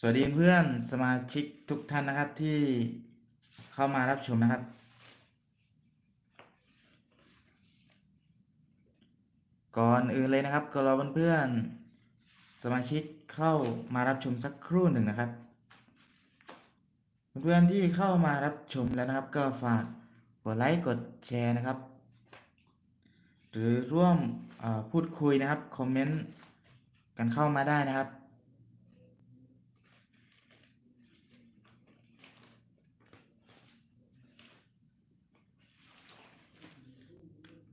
สวัสดีเพื่อนสมาชิกทุกท่านนะครับที่เข้ามารับชมนะครับ ก่อนอื่นเลยนะครับ ก็รอเพื่อนๆสมาชิกเข้ามารับชมสักครู่หนึ่งนะครับ เพื่อนๆที่เข้ามารับชมแล้วนะครับ ก็ฝากกดไลค์กดแชร์นะครับ หรือร่วมพูดคุยนะครับคอมเมนต์กันเข้ามาได้นะครับ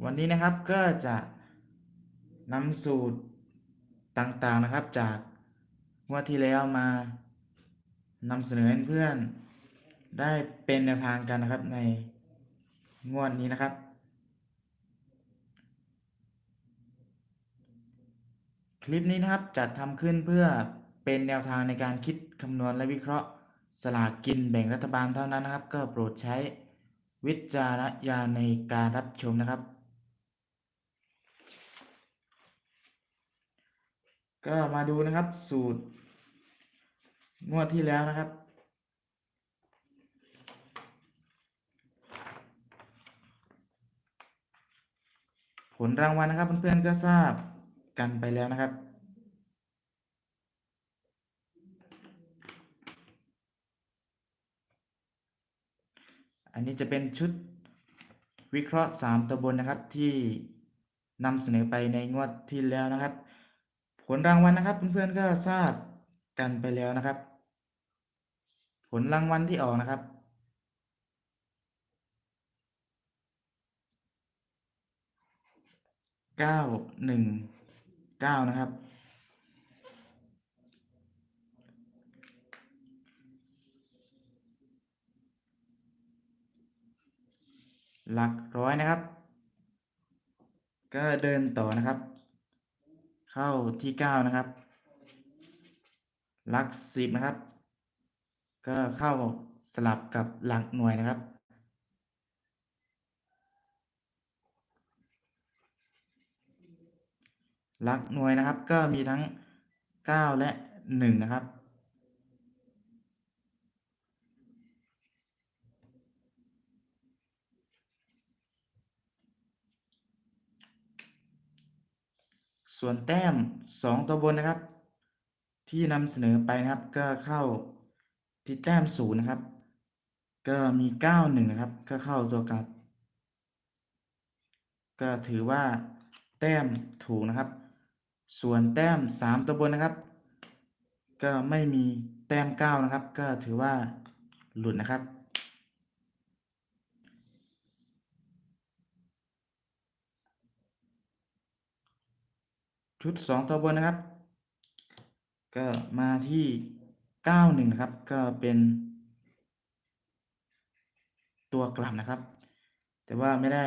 วันนี้นะครับก็จะนำสูตรต่างๆนะครับ จากงวดที่แล้วมานำเสนอให้เพื่อนได้เป็นแนวทางกันนะครับในงวดนี้นะครับ คลิปนี้นะครับจัดทำขึ้นเพื่อเป็นแนวทางในการคิดคำนวณและวิเคราะห์สลากกินแบ่งรัฐบาลเท่านั้นนะครับ ก็โปรดใช้วิจารณญาณในการรับชมนะครับ ก็มาดูนะครับสูตร งวดที่แล้วนะครับ ผลรางวัลนะครับเพื่อนๆก็ทราบกันไปแล้วนะครับอันนี้จะเป็นชุดวิเคราะห์ 3ตัวบนนะครับที่นำเสนอไปในงวดที่แล้วนะครับ ผลรางวัลนะครับ เพื่อนๆก็ทราบกันไปแล้วนะครับ ผลรางวัลที่ออกนะครับ เก้าหนึ่งเก้านะครับหลักร้อยนะครับ ก็เดินต่อนะครับ เข้าที่เก้านะครับ หลักสิบนะครับ ก็เข้าสลับกับหลักหน่วยนะครับ หลักหน่วยนะครับก็มีทั้งเก้าและหนึ่งนะครับ ส่วนแต้มสองตัวบนนะครับ ที่นำเสนอไปนะครับ ก็เข้าที่แต้มศูนย์นะครับ ก็มีเก้าหนึ่งนะครับ ก็เข้าตัวกลับ ก็ถือว่าแต้มถูกนะครับ ส่วนแต้มสามตัวบนนะครับ ก็ไม่มีแต้มเก้านะครับ ก็ถือว่าหลุดนะครับ ชุดสองตัวบนนะครับ ก็มาที่เก้าหนึ่งนะครับ ก็เป็นตัวกลับนะครับ แต่ว่าไม่ได้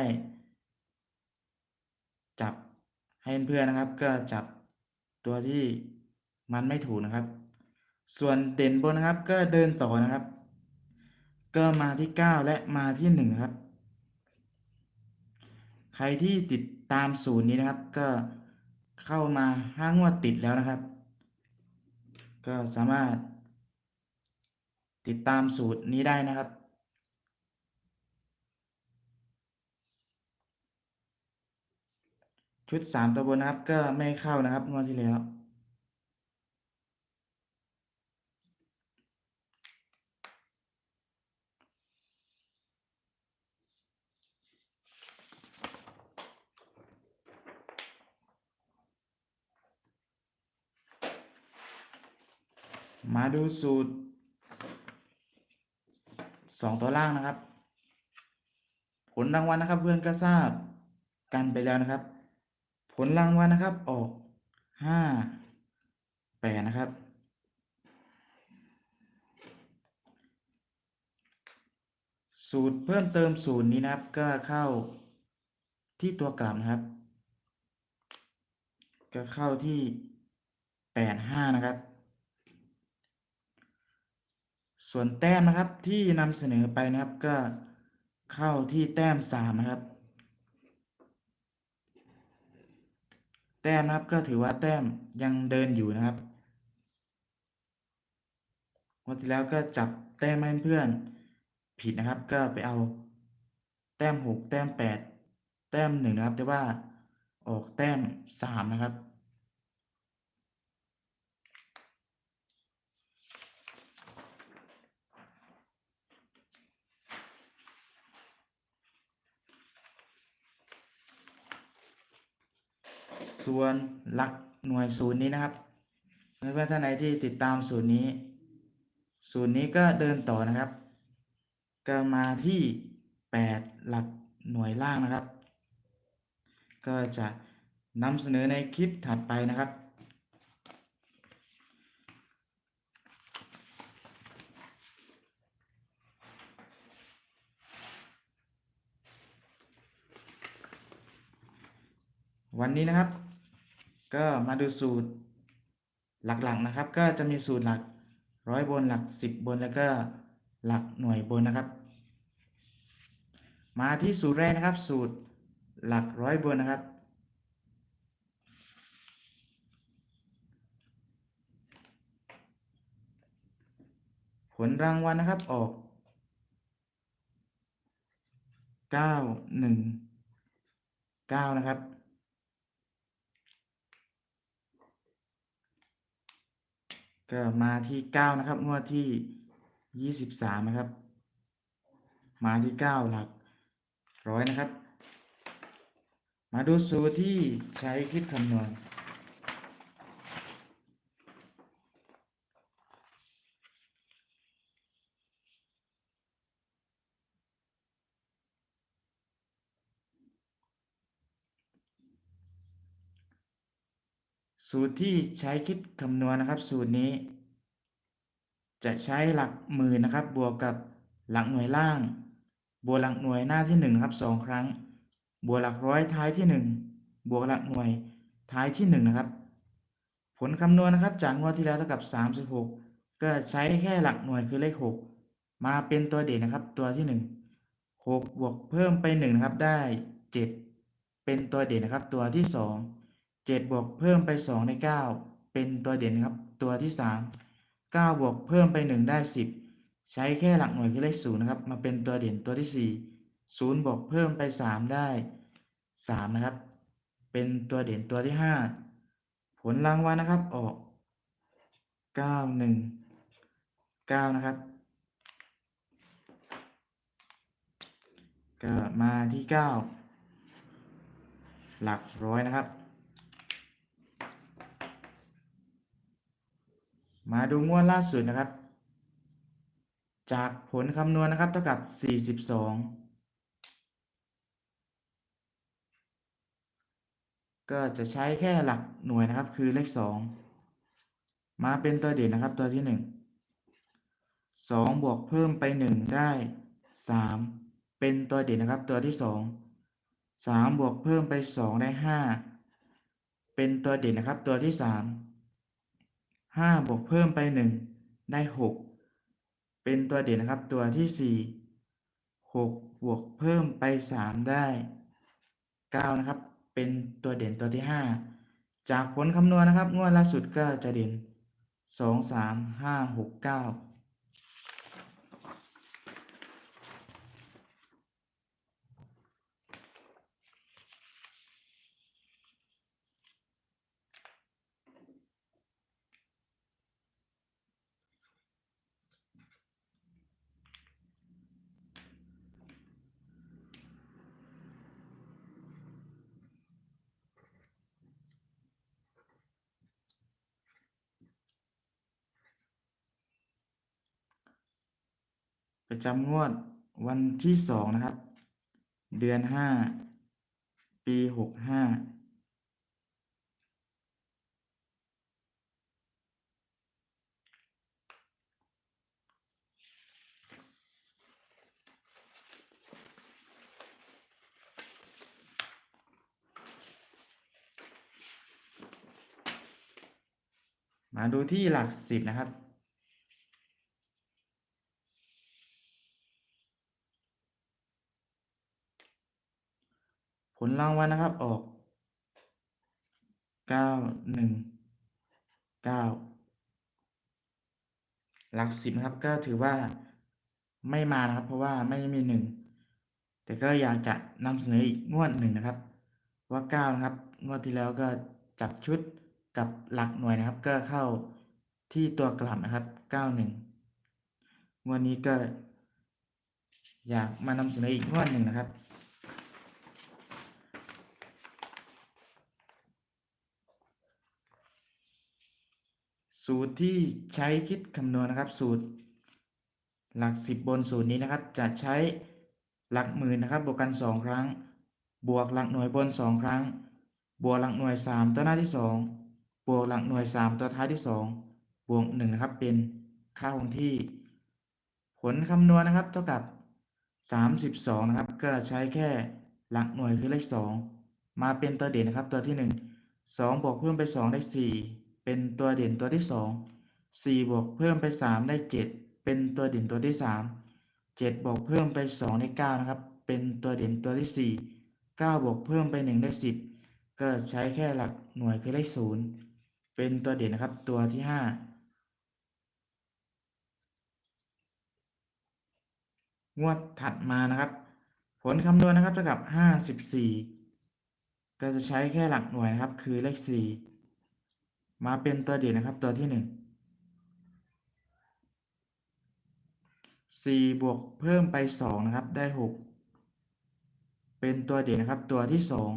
จับให้เพื่อนนะครับ ก็จับตัวที่มันไม่ถูกนะครับ ส่วนเด่นบนนะครับ ก็เดินต่อนะครับ ก็มาที่เก้าและมาที่หนึ่งครับ ใครที่ติดตามศูนย์นี้นะครับ ก็ เข้ามาห้างวดติดแล้วนะครับ ก็สามารถ ติดตามสูตรนี้ได้นะครับ ชุดสามตัวบนนะครับก็ไม่เข้านะครับงวดที่แล้ว มาดูสูตรสองตัวล่างนะครับ ผลรางวัลนะครับ เพื่อนก็ทราบกันไปแล้วนะครับ ผลรางวัลนะครับออกห้าแปดนะครับ สูตรเพิ่มเติมสูตรนี้นะครับก็เข้าที่ตัวกลับนะครับ ก็เข้าที่แปดห้านะครับ ส่วนแต้มนะครับที่นำเสนอไปนะครับก็เข้าที่แต้มสามนะครับ แต้มนะครับก็ถือว่าแต้มยังเดินอยู่นะครับวดที่แล้วก็จับแต้มให้เพื่อนผิดนะครับ ก็ไปเอาแต้มหกแต้มแปดแต้มหนึ่งนะครับ แต่ว่าออกแต้มสามนะครับ ส่วนหลักหน่วยศูนย์นี้นะครับเพื่อนๆท่านไหนที่ติดตามศูนย์นี้ศูนย์นี้ก็เดินต่อนะครับ ก็มาที่แปดหลักหน่วยล่างนะครับ ก็จะนำเสนอในคลิปถัดไปนะครับ วันนี้นะครับ ก็มาดูสูตรหลักๆนะครับ ก็จะมีสูตรหลักร้อยบนหลักสิบบนแล้วก็หลักหน่วยบนนะครับ มาที่สูตรแรกนะครับ สูตรหลักร้อยบนนะครับ ผลรางวัลนะครับออกเก้าหนึ่งเก้านะครับ ก็มาที่เก้านะครับ งวดที่ยี่สิบสามนะครับ มาที่เก้าหลักร้อยนะครับ มาดูสูตรที่ใช้คิดคำนวณ สูตรที่ใช้คิดคำนวณนะครับ สูตรนี้ จะใช้หลักหมื่นนะครับ บวกกับหลักหน่วยล่าง บวกหลักหน่วยหน้าที่หนึ่งครับสองครั้ง บวกหลักร้อยท้ายที่หนึ่งบวกหลักหน่วยท้ายที่หนึ่งนะครับ ผลคำนวณนะครับ จากงวดที่แล้วเท่ากับสามสิบหกก็ใช้แค่หลักหน่วยคือเลขหกมาเป็นตัวเด่นนะครับ ตัวที่หนึ่งหกบวกเพิ่มไปหนึ่งนะครับได้เจ็ดเป็นตัวเด่นนะครับ ตัวที่ส องเจ็ดบวกเพิ่มไปสองได้เก้าเป็นตัวเด่นครับ ตัวที่สามเก้าบวกเพิ่มไปหนึ่งได้สิบใช้แค่หลักหน่วยคือเลขศูนย์นะครับ มาเป็นตัวเด่นตัวที่สี่ศูนย์บวกเพิ่มไปสามได้สามนะครับ เป็นตัวเด่นตัวที่ห้าผลรางวัลนะครับออกเก้าหนึ่งเก้านะครับ ก็มาที่เก้าหลักร้อยนะครับ มาดูงวดล่าสุดนะครับ จากผลคำนวณนะครับเท่ากับ 42 ก็จะใช้แค่หลักหน่วยนะครับ คือเลข 2 มาเป็นตัวเด่นนะครับตัวที่ 1 2 บวกเพิ่มไป 1 ได้ 3 เป็นตัวเด่นนะครับตัวที่ 2 3 บวกเพิ่มไป 2 ได้ 5 เป็นตัวเด่นนะครับตัวที่ 3 ห้าบวกเพิ่มไปหนึ่งได้หกเป็นตัวเด่นนะครับตัวที่สี่หกบวกเพิ่มไปสามได้เก้านะครับ เป็นตัวเด่นตัวที่ห้าจากผลคำนวณนะครับ งวดล่าสุดก็จะเด่นสองสามห้าหกเก้า ประจำงวดวันที่สองนะครับ เดือนห้าปีหกห้ามาดูที่หลักสิบนะครับ ผลรางวัลนะครับออกเก้าหนึ่งเก้าหลักสิบนะครับ ก็ถือว่าไม่มานะครับ เพราะว่าไม่มีหนึ่งแต่ก็อยากจะนำเสนออีกงวดหนึ่งนะครับ ว่าเก้านะครับ งวดที่แล้วก็จับชุดกับหลักหน่วยนะครับ ก็เข้าที่ตัวกลับนะครับเก้าหนึ่งงวดนี้ก็อยากมานำเสนออีกงวดหนึ่งนะครับ สูตรที่ใช้คิดคำนวณนะครับ สูตร หลักสิบบนสูตรนี้นะครับ จะใช้หลักหมื่นนะครับ บวกกันสองครั้ง บวกหลักหน่วยบนสองครั้ง บวกหลักหน่วยสามตัวหน้าที่สองบวกหลักหน่วยสามตัวท้ายที่สองบวกหนึ่งนะครับ เป็นค่าคงที่ ผลคำนวณนะครับ เท่ากับสามสิบสองนะครับ ก็ใช้แค่หลักหน่วยคือเลขสองมาเป็นตัวเด่นนะครับ ตัวที่หนึ่งสองบวกเพิ่มไปสองได้สี่ เป็นตัวเด่นตัวที่สองสี่บวกเพิ่มไปสามได้เจ็ดเป็นตัวเด่นตัวที่สามเจ็ดบวกเพิ่มไปสองได้เก้านะครับ เป็นตัวเด่นตัวที่สี่เก้าบวกเพิ่มไปหนึ่งได้สิบก็ใช้แค่หลักหน่วยคือเลขศูนย์เป็นตัวเด่นนะครับตัวที่ห้างวดถัดมานะครับ ผลคำนวณนะครับเท่ากับห้าสิบสี่ก็จะใช้แค่หลักหน่วยนะครับ คือเลขสี่ มาเป็นตัวเด่นนะครับ ตัวที่หนึ่งสี่บวกเพิ่มไปสองนะครับ ได้หกเป็นตัวเด่นนะครับ ตัวที่สอง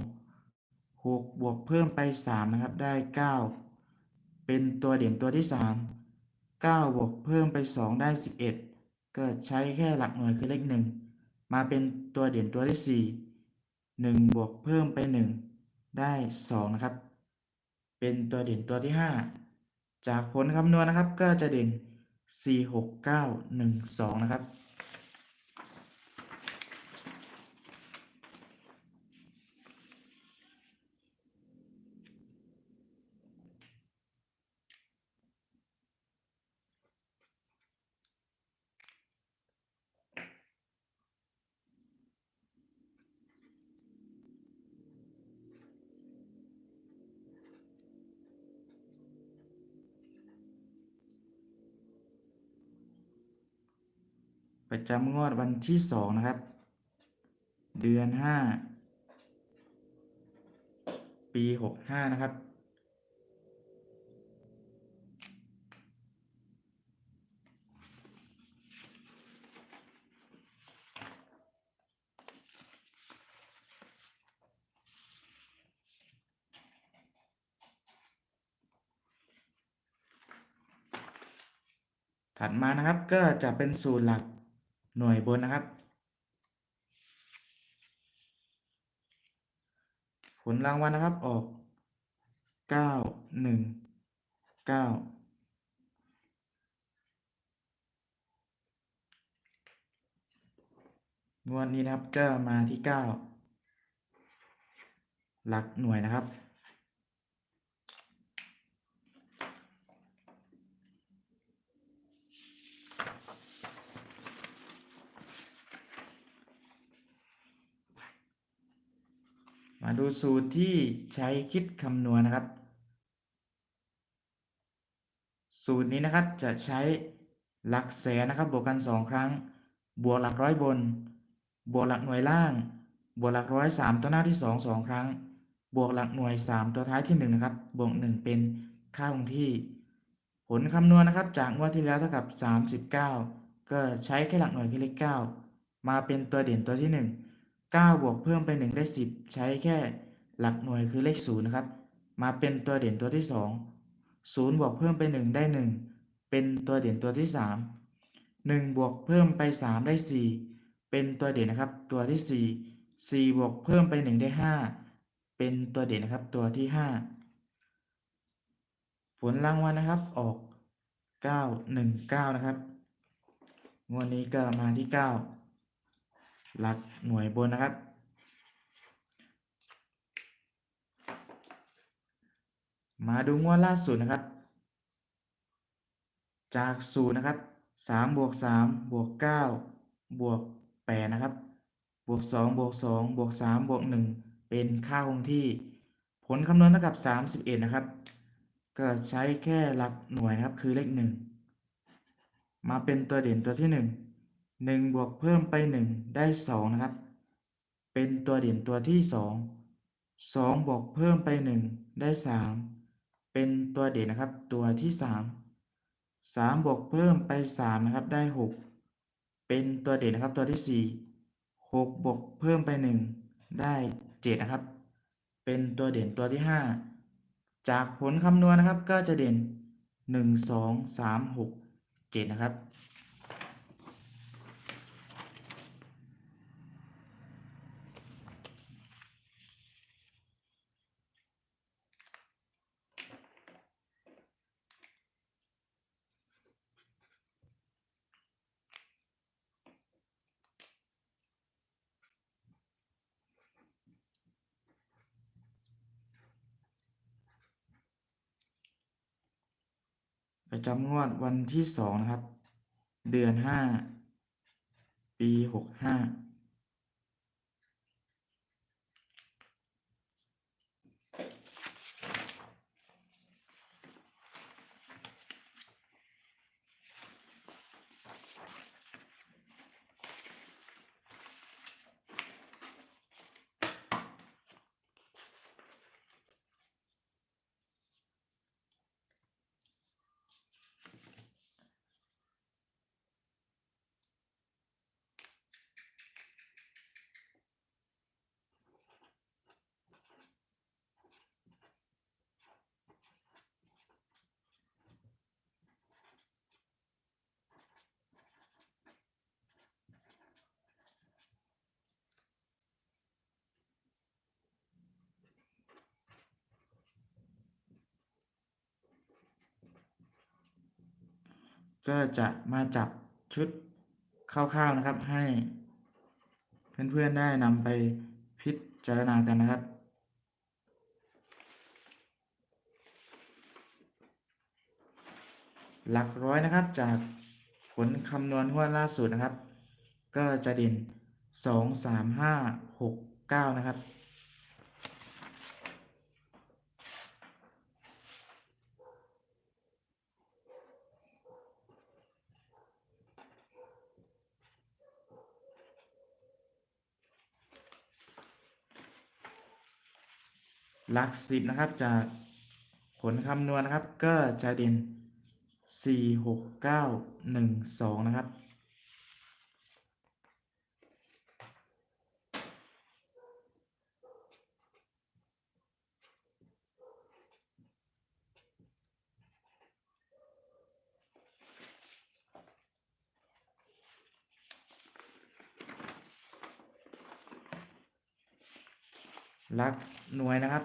หกบวกเพิ่มไปสามนะครับ ได้เก้าเป็นตัวเด่นตัวที่สามเก้าบวกเพิ่มไปสองได้สิบเอ็ดก็ใช้แค่หลักหน่วยคือเลขหนึ่งมาเป็นตัวเด่นตัวที่สี่หนึ่งบวกเพิ่มไปหนึ่งได้สองนะครับ เป็นตัวเด่นตัวที่ห้าจากผลคำนวณนะครับก็จะเด่น 4 6 9 1 2 นะครับ ประจำงวดวันที่สองนะครับ เดือนห้าปีหกห้านะครับ ถัดมานะครับก็จะเป็นสูตรหลัก หน่วยบนนะครับ ผลรางวัลนะครับออกเก้าหนึ่งเก้าวดนี้นะครับก็มาที่เก้าหลักหน่วยนะครับ มาดูสูตรที่ใช้คิดคำนวณนะครับ สูตรนี้นะครับจะใช้หลักแสนนะครับ บวกกันสองครั้ง บวกหลักร้อยบน บวกหลักหน่วยล่าง บวกหลักร้อยสามตัวหน้าที่สองสองครั้ง บวกหลักหน่วยสามตัวท้ายที่หนึ่งนะครับ บวกหนึ่งเป็นค่าคงที่ ผลคำนวณนะครับ จากงวดที่แล้วเท่ากับสามสิบเก้าก็ใช้แค่หลักหน่วยคือเลขเก้ามาเป็นตัวเด่นตัวที่หนึ่ง 9 บวกเพิ่มไป 1 ได้ 10 ใช้แค่หลักหน่วยคือเลข 0 นะครับ มาเป็นตัวเด่นตัวที่ 2 0 บวกเพิ่มไป 1 ได้ 1 เป็นตัวเด่นตัวที่ 3 1 บวกเพิ่มไป 3 ได้ 4 เป็นตัวเด่นนะครับ ตัวที่ 4 4 บวกเพิ่มไป 1 ได้ 5 เป็นตัวเด่นนะครับ ตัวที่ 5 ผลรางวัลนะครับออก 9 1 9 นะครับงวดนี้ก็มาที่ 9 หลักหน่วยบนนะครับ มาดูงวดล่าสุดนะครับ จากศูนย์นะครับสามบวกสามบวกเก้าบวกแปดนะครับบวกสองบวกสองบวกสามบวกหนึ่งเป็นค่าคงที่ ผลคำนวณเท่ากับสามสิบเอ็ดนะครับ ก็ใช้แค่หลักหน่วยนะครับคือเลขหนึ่งมาเป็นตัวเด่นตัวที่หนึ่ง หนึ่งบวกเพิ่มไปหนึ่งได้สองนะครับ เป็นตัวเด่นตัวที่สองสองบวกเพิ่มไปหนึ่งได้สามเป็นตัวเด่นนะครับ ตัวที่สามสามบวกเพิ่มไปสามนะครับได้หกเป็นตัวเด่นนะครับตัวที่สี่หกบวกเพิ่มไปหนึ่งได้เจ็ดนะครับ เป็นตัวเด่นตัวที่ห้าจากผลคำนวณนะครับก็จะเด่นหนึ่งสองสามหกเจ็ดนะครับ งวดวันที่สองนะครับ เดือนห้า ปีหกห้า ก็จะมาจับชุดคร่าวๆนะครับ ให้เพื่อนๆได้นำไปพิจารณากันนะครับ หลักร้อยนะครับจากผลคำนวณงวล่าสุดนะครับ ก็จะเด่นสองสามห้าหกเก้านะครับ หลักสิบนะครับจากผลคำนวณนะครับก็จะเด่นสี่หกเก้าหนึ่งสองนะครับ หลักหน่วยนะครับ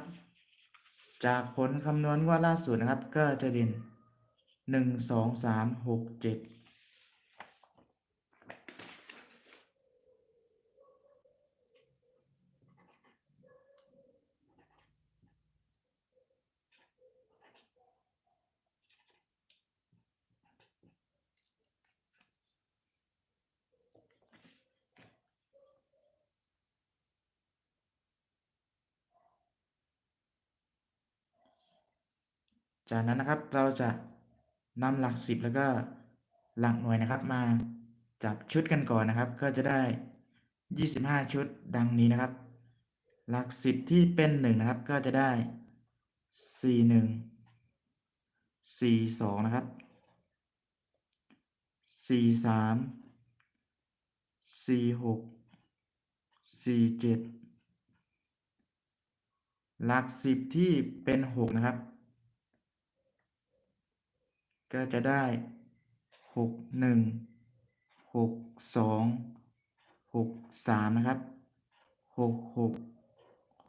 จากผลคำนวณว่าล่าสุดนะครับ ก็จะเด่นหนึ่งสองสามหกเจ็ด จากนั้นนะครับเราจะนำหลักสิบแล้วก็หลักหน่วยนะครับ มาจับชุดกันก่อนนะครับ ก็จะได้ยี่สิบห้าชุดดังนี้นะครับ หลักสิบที่เป็นหนึ่งนะครับ ก็จะได้สี่หนึ่งสี่สองนะครับสี่สามสี่หกสี่เจ็ดหลักสิบที่เป็นหกนะครับ ก็จะได้หกหนึ่งหกสองหกสามนะครับหกหก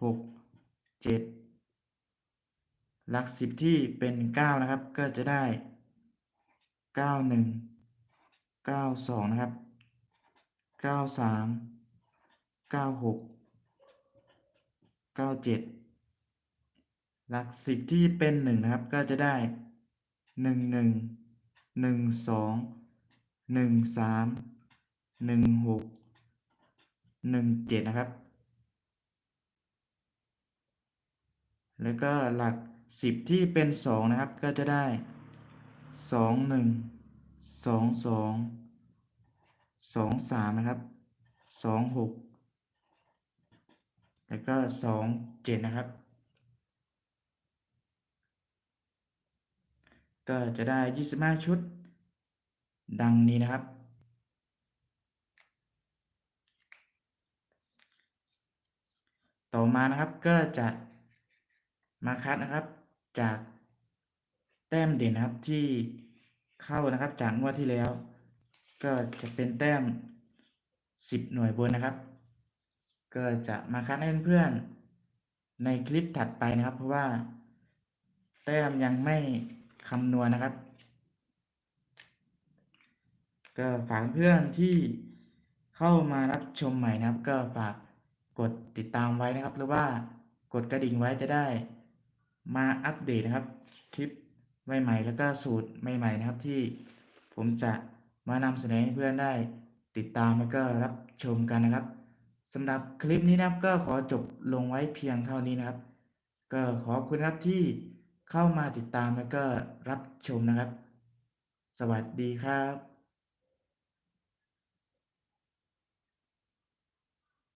หกเจ็ดหลักสิบที่เป็นเก้านะครับ ก็จะได้เก้าหนึ่งเก้าสองนะครับเก้าสามเก้าหกเก้าเจ็ดหลักสิบที่เป็นหนึ่งนะครับ ก็จะได้ หนึ่งหนึ่งหนึ่งสองหนึ่งสามหนึ่งหกหนึ่งเจ็ดนะครับ แล้วก็หลักสิบที่เป็นสองนะครับก็จะได้สองหนึ่งสองสองสองสามนะครับสองหกแล้วก็สองเจ็ดนะครับ ก็จะได้ยี่สิบห้าชุด ดังนี้นะครับ ต่อมานะครับก็จะมาคัดนะครับจากแต้มเด่นนะครับที่เข้านะครับจากงวดที่แล้ว ก็จะเป็นแต้มสิบหน่วยบนนะครับ ก็จะมาคัดให้เพื่อนในคลิปถัดไปนะครับ เพราะว่าแต้มยังไม่ คำนวณนะครับ ก็ฝากเพื่อนที่เข้ามารับชมใหม่นะครับ ก็ฝากกดติดตามไว้นะครับ หรือว่ากดกระดิ่งไว้จะได้มาอัปเดตนะครับ คลิปใหม่ๆ แล้วก็สูตรใหม่ ๆ นะครับ ที่ผมจะมานำเสนอให้เพื่อนได้ติดตามแล้วก็รับชมกันนะครับสำหรับคลิปนี้นะครับก็ขอจบลงไว้เพียงเท่านี้นะครับ ก็ขอบคุณครับที่ เข้ามาติดตามแล้วก็รับชมนะครับ สวัสดีครับ